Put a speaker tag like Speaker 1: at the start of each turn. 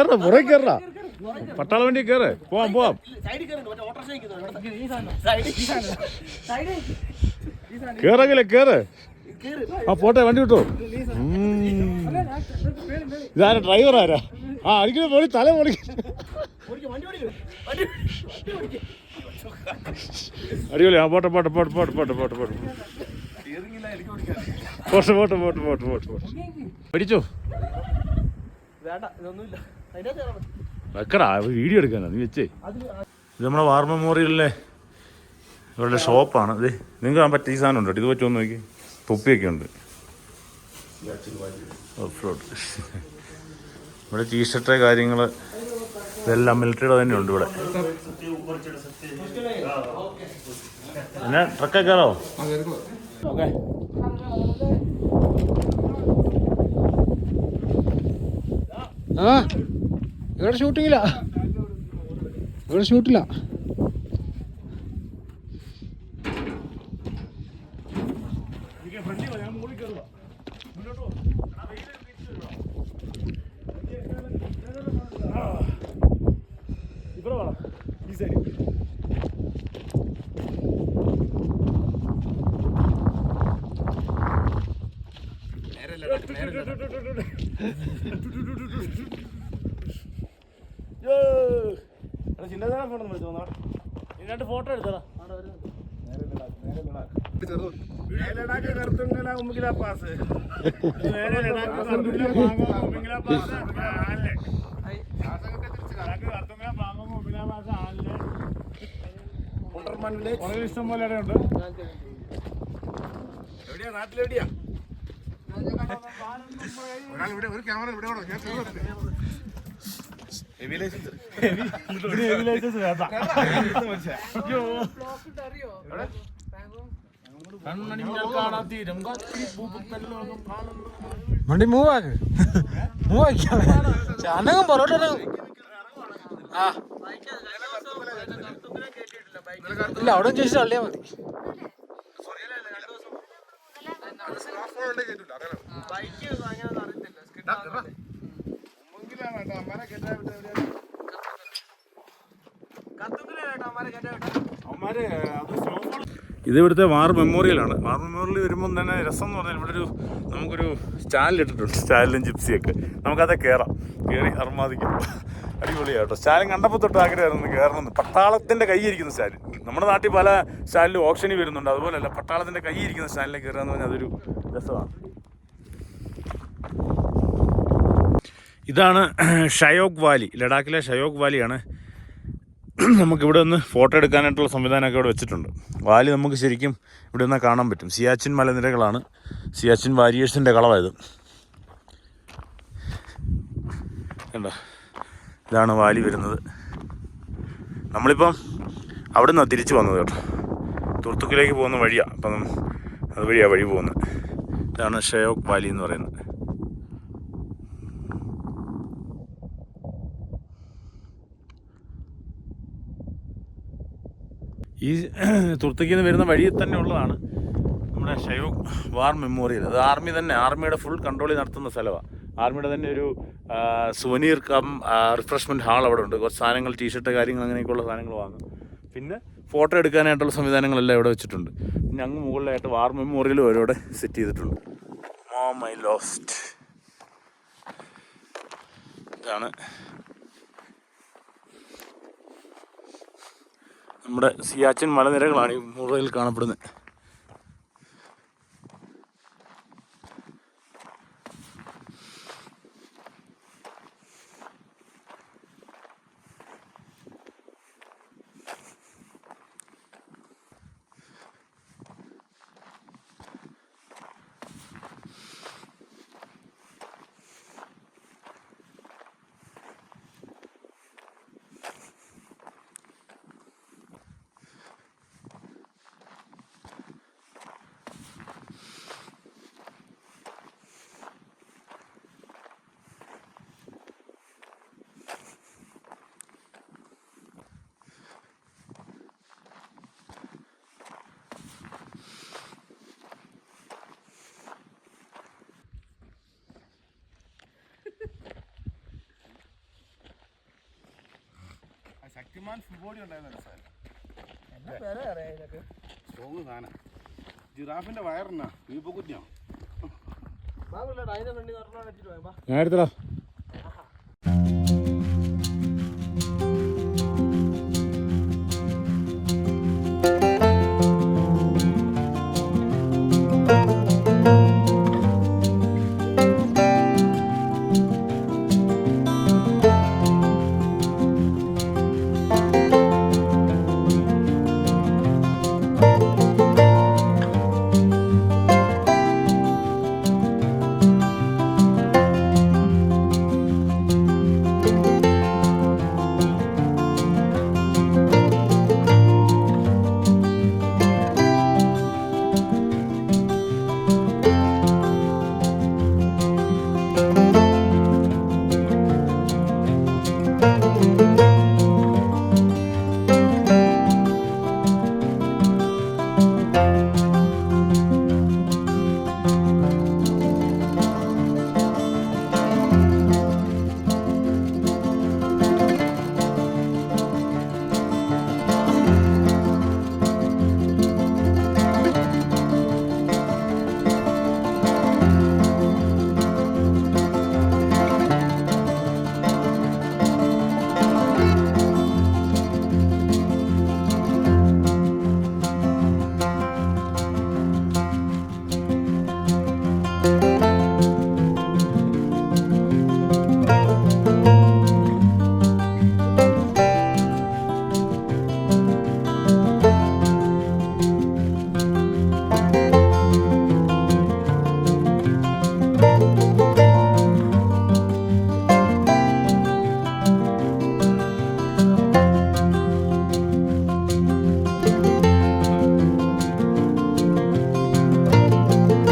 Speaker 1: കയറ പുറകെ കയറ പട്ടാള വണ്ടി കയറ് പോവാം പോവാം. കേറെങ്കിലേ കേറ്. ആ പോട്ടെ വണ്ടി വിട്ടോ. ഇതാരാ ഡ്രൈവർ ആരാ? ആ അടിക്കുന്ന പോളി തല പൊളി അടിപൊളി. ആ പോട്ടെ പോട്ടെ പോട്ടെ പോട്ടെ പോട്ടെ പോട്ടെ പോട്ടെ. പോട്ടെ പോട്ടെ പോട്ടെ പോട്ടെ പോട്ടെ പോട്ടെ. പഠിച്ചോ?
Speaker 2: വേണ്ട ഇതൊന്നുമില്ല.
Speaker 1: വെക്കടാ വീഡിയോ എടുക്കാനാ നീ വെച്ചേ. ഇത് നമ്മുടെ വാർ മെമ്മോറിയലിലെ ഇവരുടെ ഷോപ്പാണ്. ഇത് നിങ്ങൾക്ക് കാണാൻ പറ്റിയ സാധനം ഉണ്ടോ? ഇത് പറ്റുമോ നോക്കി. തൊപ്പിയൊക്കെ ഉണ്ട്. ഓഫ് റോഡ് ഇവിടെ ടീഷർട്ട് കാര്യങ്ങൾ ഇതെല്ലാം മിലിറ്ററിയുടെ തന്നെ ഉണ്ട് ഇവിടെ. പിന്നെ ട്രക്കൊക്കെ കയറാവോ ഓക്കെ.
Speaker 3: ആ. ഇവിടെ ഷൂട്ടിങ്ങില്ല ഇവിടെ ഷൂട്ടില്ല
Speaker 1: ഇവിടെ വേണം. ഈ സൈഡ് ചിന്നതാ ഫോൺ വിളിച്ചു രണ്ട് ഫോട്ടോ എടുത്തടാ പാസ് ഇഷ്ടം പോലെ ഇടയുണ്ട്
Speaker 2: എവിടെയാ? നാട്ടിലെവിടെയാ?
Speaker 3: ഒരാൾ ഇവിടെ ഒരു ക്യാമറ ഇവിടെ ഞാൻ വണ്ടി മൂവ് ആക്ക്. മൂവ് ആക്കിയാ അനങ്ങും പൊറോട്ട ആ. ഇല്ല അവിടെ ചോദിച്ചു തള്ളിയാ മതി.
Speaker 1: ഇത് ഇവിടുത്തെ വാർ മെമ്മോറിയലാണ്. വാർ മെമ്മോറിയൽ വരുമ്പം തന്നെ രസം എന്ന് പറഞ്ഞാൽ ഇവിടെ ഒരു നമുക്കൊരു സ്റ്റാലിൽ ഇട്ടിട്ടുണ്ട്. സ്റ്റാലിലും ജിപ്സിയൊക്കെ. നമുക്കതെ കയറാം കയറി അർമാദിക്കാം. അടിപൊളിയാണ് കേട്ടോ സ്റ്റാലിൻ കണ്ടപ്പോൾ തൊട്ട് ആഗ്രഹമായിരുന്നു കയറണമെന്ന് പട്ടാളത്തിന്റെ കൈയിരിക്കുന്ന സ്റ്റാലിൻ. നമ്മുടെ നാട്ടിൽ പല സ്റ്റാലിലും ഓപ്ഷനിൽ വരുന്നുണ്ട്. അതുപോലെയല്ല പട്ടാളത്തിന്റെ കൈയിരിക്കുന്ന സ്റ്റാലിലേക്ക് കയറുക എന്ന് പറഞ്ഞാൽ അതൊരു രസമാണ്. ഇതാണ് ഷയോഗ് വാലി ലഡാക്കിലെ ഷയോഗ് വാലിയാണ്. നമുക്കിവിടെ നിന്ന് ഫോട്ടോ എടുക്കാനായിട്ടുള്ള സംവിധാനമൊക്കെ ഇവിടെ വെച്ചിട്ടുണ്ട്. വാലി നമുക്ക് ശരിക്കും ഇവിടെ നിന്ന് കാണാൻ പറ്റും. സിയാച്ചിൻ മലനിരകളാണ്. സിയാച്ചിൻ വാരിയേഴ്സിന്റെ കളവായത് കണ്ടോ? ഇതാണ് വാലി വരുന്നത്. നമ്മളിപ്പം അവിടെ നിന്നാണ് തിരിച്ചു വന്നത് കേട്ടോ. തുർത്തുക്കിലേക്ക് പോകുന്ന വഴിയാണ് അപ്പം അതുവഴിയാണ് വഴി പോകുന്നത്. ഇതാണ് ഷയോഗ് വാലി എന്ന് പറയുന്നത്. ഈ തുർത്തക്കിൽ നിന്ന് വരുന്ന വഴിയിൽ തന്നെ ഉള്ളതാണ് നമ്മുടെ ഷയോഗ് വാർ മെമ്മോറിയൽ. അത് ആർമി തന്നെ ആർമിയുടെ ഫുൾ കൺട്രോളിൽ നടത്തുന്ന സ്ഥലമാണ് ആർമിയുടെ തന്നെ ഒരു സുവനീർ കം റിഫ്രഷ്മെന്റ് ഹാൾ അവിടെ ഉണ്ട്. കുറച്ച് സാധനങ്ങൾ ടീഷർട്ട് കാര്യങ്ങൾ അങ്ങനെയൊക്കെയുള്ള സാധനങ്ങൾ വാങ്ങും. പിന്നെ ഫോട്ടോ എടുക്കാനായിട്ടുള്ള സംവിധാനങ്ങളെല്ലാം ഇവിടെ വെച്ചിട്ടുണ്ട്. പിന്നെ അങ്ങ് മുകളിലായിട്ട് വാർ മെമ്മോറിയലും അവരോടെ സെറ്റ് ചെയ്തിട്ടുണ്ട്. മോ മൈ ലോസ്റ്റ് ഇതാണ് നമ്മുടെ സിയാച്ചിൻ മലനിരകളാണ് ഈ മുറയിൽ കാണപ്പെടുന്നത്.
Speaker 2: ശക്തിമാൻ ഫുൾ ബോഡി ഉണ്ടായിരുന്നല്ലോ സാർ എന്നാ പേരെ അറിയാം ഇതിനൊക്കെ?
Speaker 4: സ്ട്രോങ് സാധനം. ജിറാഫിന്റെ വയറിനാ വീപ്പക്കുറ്റിയാ
Speaker 2: കുഞ്ഞാ അതിനെ കണ്ടി നടന്നു വെച്ചിട്ട് പോയാ?
Speaker 1: ഞാൻ എടുത്തടാ.